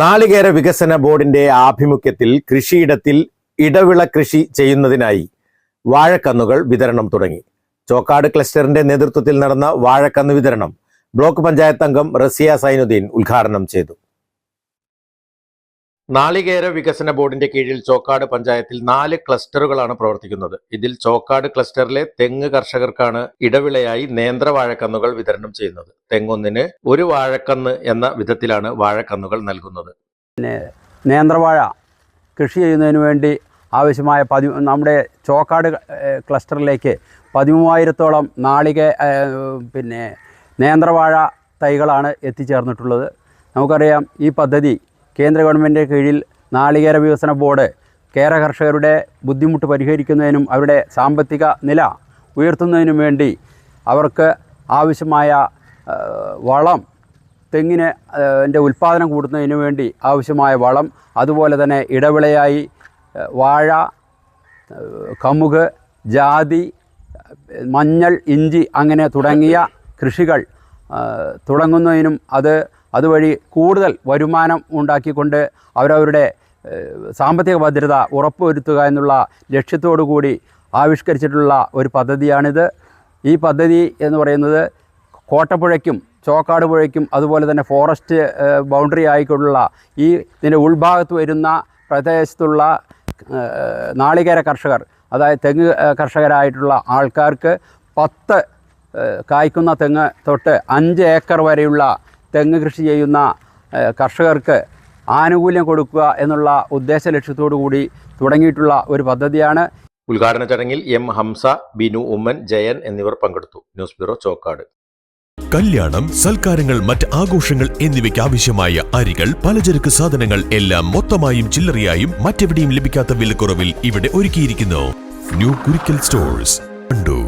നാളികേര വികസന ബോർഡിന്റെ ആഭിമുഖ്യത്തിൽ കൃഷിയിടത്തിൽ ഇടവിള കൃഷി ചെയ്യുന്നതിനായി വാഴക്കന്നുകൾ വിതരണം തുടങ്ങി. ചോക്കാട് ക്ലസ്റ്ററിന്റെ നേതൃത്വത്തിൽ നടന്ന വാഴക്കന്ന് വിതരണം ബ്ലോക്ക് പഞ്ചായത്ത് അംഗം റസിയ സൈനുദ്ദീൻ ഉദ്ഘാടനം ചെയ്തു. നാളികേര വികസന ബോർഡിന്റെ കീഴിൽ ചോക്കാട് പഞ്ചായത്തിൽ നാല് ക്ലസ്റ്ററുകളാണ് പ്രവർത്തിക്കുന്നത്. ഇതിൽ ചോക്കാട് ക്ലസ്റ്ററിലെ തെങ്ങ് കർഷകർക്കാണ് ഇടവിളയായി നേന്ത്ര വാഴക്കന്നുകൾ വിതരണം ചെയ്യുന്നത്. തെങ്ങൊന്നിന് ഒരു വാഴക്കന്ന് എന്ന വിധത്തിലാണ് വാഴക്കന്നുകൾ നൽകുന്നത്. നേന്ത്രവാഴ കൃഷി ചെയ്യുന്നതിന് വേണ്ടി ആവശ്യമായ പതി നമ്മുടെ ചോക്കാട് ക്ലസ്റ്ററിലേക്ക് പതിമൂവായിരത്തോളം നാളിക പിന്നെ നേന്ത്രവാഴ തൈകളാണ് എത്തിച്ചേർന്നിട്ടുള്ളത്. നമുക്കറിയാം ഈ പദ്ധതി കേന്ദ്ര ഗവൺമെന്റ് കീഴിൽ നാളികേര വികസന ബോർഡ് കേര കർഷകരുടെ ബുദ്ധിമുട്ട് പരിഹരിക്കുന്നതിനും അവരുടെ സാമ്പത്തിക നില ഉയർത്തുന്നതിനും വേണ്ടി അവർക്ക് ആവശ്യമായ വളം തെങ്ങിന് എന്റെ ഉൽപ്പാദനം കൂടുന്നതിന് വേണ്ടി ആവശ്യമായ വളം അതുപോലെ തന്നെ ഇടവിളയായി വാഴ കമുക് ജാതി മഞ്ഞൾ ഇഞ്ചി അങ്ങനെ തുടങ്ങിയ കൃഷികൾ തുടങ്ങുന്നതിനും അത് അതുവഴി കൂടുതൽ വരുമാനം ഉണ്ടാക്കിക്കൊണ്ട് അവരവരുടെ സാമ്പത്തിക ഭദ്രത ഉറപ്പുവരുത്തുക എന്നുള്ള ലക്ഷ്യത്തോടു കൂടി ആവിഷ്കരിച്ചിട്ടുള്ള ഒരു പദ്ധതിയാണിത്. ഈ പദ്ധതി എന്ന് പറയുന്നത് കോട്ടപ്പുഴയ്ക്കും ചോക്കാട് പുഴയ്ക്കും അതുപോലെ തന്നെ ഫോറസ്റ്റ് ബൗണ്ടറി ആയിക്കൊണ്ടുള്ള ഈ ഇതിന്റെ ഉൾഭാഗത്ത് വരുന്ന പ്രദേശത്തുള്ള നാളികേര കർഷകർ അതായത് തെങ്ങ് കർഷകരായിട്ടുള്ള ആൾക്കാർക്ക് പത്ത് കായ്ക്കുന്ന തെങ്ങ് തൊട്ട് അഞ്ച് ഏക്കർ വരെയുള്ള തെങ്ങ് കൃഷി ചെയ്യുന്ന കർഷകർക്ക് ആനുകൂല്യം കൊടുക്കുക എന്നുള്ള ഉദ്ദേശ ലക്ഷ്യത്തോടു കൂടി തുടങ്ങിയിട്ടുള്ള ഒരു പദ്ധതിയാണ്. ഉദ്ഘാടന ചടങ്ങിൽ എം ഹംസ ബിനു ഉമ്മൻ ജയൻ എന്നിവർ പങ്കെടുത്തു. News bureau Chokkad. കല്യാണം സൽക്കാരങ്ങൾ മറ്റ് ആഘോഷങ്ങൾ എന്നിവയ്ക്ക് ആവശ്യമായ അരികൾ പലചരക്ക് സാധനങ്ങൾ എല്ലാം മൊത്തമായും ചില്ലറയായും മറ്റെവിടെയും ലഭിക്കാത്ത വിലക്കുറവിൽ ഇവിടെ ഒരുക്കിയിരിക്കുന്നു. New Kurikkal stores Kandoor.